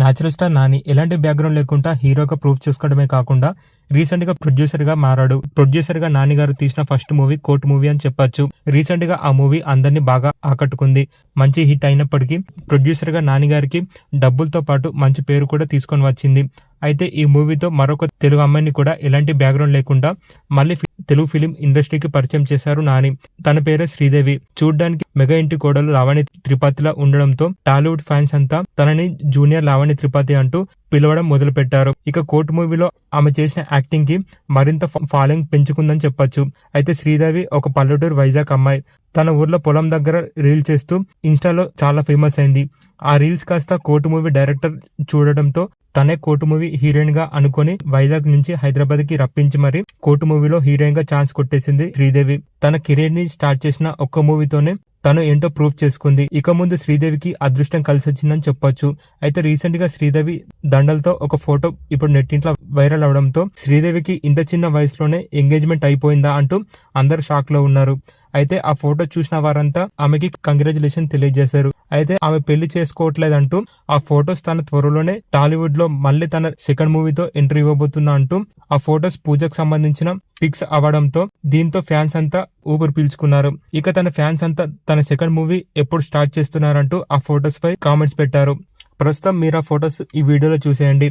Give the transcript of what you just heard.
Natural star Nani ఎలాంటి background లేకుండా హీరోగా ప్రూవ్ చేసుకోవడమే కాకుండా రీసెంట్గా ప్రొడ్యూసర్గా మారాడు. ప్రొడ్యూసర్గా నాని గారు తీసిన ఫస్ట్ మూవీ కోర్ట్ మూవీ అని చెప్పొచ్చు. రీసెంట్గా ఆ మూవీ అందరినీ బాగా ఆకట్టుకుంది. మంచి హిట్ అయినప్పటికీ ప్రొడ్యూసర్గా నాని గారికి డబ్బులతో పాటు మంచి పేరు కూడా తీసుకొని వచ్చింది. అయితే ఈ మూవీతో మరొక తెలుగు అమ్మాయిని కూడా ఎలాంటి బ్యాక్గ్రౌండ్ లేకుండా మళ్ళీ తెలుగు ఫిలిం ఇండస్ట్రీకి పరిచయం చేశారు నాని. తన పేరే శ్రీదేవి. చూడ్డానికి మెగా ఇంటి కోడలు లావణి త్రిపాఠిలా ఉండడంతో టాలీవుడ్ ఫ్యాన్స్ అంతా తనని జూనియర్ లావణి త్రిపాఠి అంటూ పిలవడం మొదలు పెట్టారు ఇక కోర్టు మూవీలో ఆమె చేసిన యాక్టింగ్కి మరింత ఫాలోయింగ్ పెంచుకుందని చెప్పొచ్చు. అయితే శ్రీదేవి ఒక పల్లెటూరు వైజాగ్ అమ్మాయి. తన ఊర్లో పొలం దగ్గర రీల్ చేస్తూ ఇన్స్టాలో చాలా ఫేమస్ అయింది. ఆ రీల్స్ కాస్త కోర్టు మూవీ డైరెక్టర్ చూడడంతో తనే కోటు మూవీ హీరోయిన్గా అనుకొని వైజాగ్ నుంచి హైదరాబాద్కి రప్పించి మరి కోటు మూవీలో హీరోయిన్గా ఛాన్స్ కొట్టేసింది శ్రీదేవి. తన కెరీర్ని స్టార్ట్ చేసిన ఒక్క మూవీతోనే తను ఏంటో ప్రూఫ్ చేసుకుంది. ఇక ముందు శ్రీదేవికి అదృష్టం కలిసి వచ్చిందని చెప్పొచ్చు. అయితే రీసెంట్గా శ్రీదేవి దండలతో ఒక ఫోటో ఇప్పుడు నెట్టింట్లో వైరల్ అవడంతో శ్రీదేవికి ఇంత చిన్న వయసులోనే ఎంగేజ్మెంట్ అయిపోయిందా అంటూ అందరు షాక్లో ఉన్నారు. అయితే ఆ ఫోటో చూసిన వారంతా ఆమెకి కంగ్రాచులేషన్ తెలియజేశారు. అయితే ఆమె పెళ్ళి చేసుకోవట్లేదంటూ ఆ ఫొటోస్ తన త్వరలోనే టాలీవుడ్లో మళ్ళీ తన సెకండ్ మూవీతో ఎంట్రీ ఇవ్వబోతున్నా అంటూ ఆ ఫొటోస్ పూజకు సంబంధించిన పిక్స్ అవ్వడంతో దీంతో ఫ్యాన్స్ అంతా ఊపిరి పీల్చుకున్నారు. ఇక తన ఫ్యాన్స్ అంతా తన సెకండ్ మూవీ ఎప్పుడు స్టార్ట్ చేస్తున్నారంటూ ఆ ఫొటోస్ పై కామెంట్స్ పెట్టారు. ప్రస్తుతం మీరు ఆ ఫొటోస్ ఈ వీడియోలో చూసేయండి.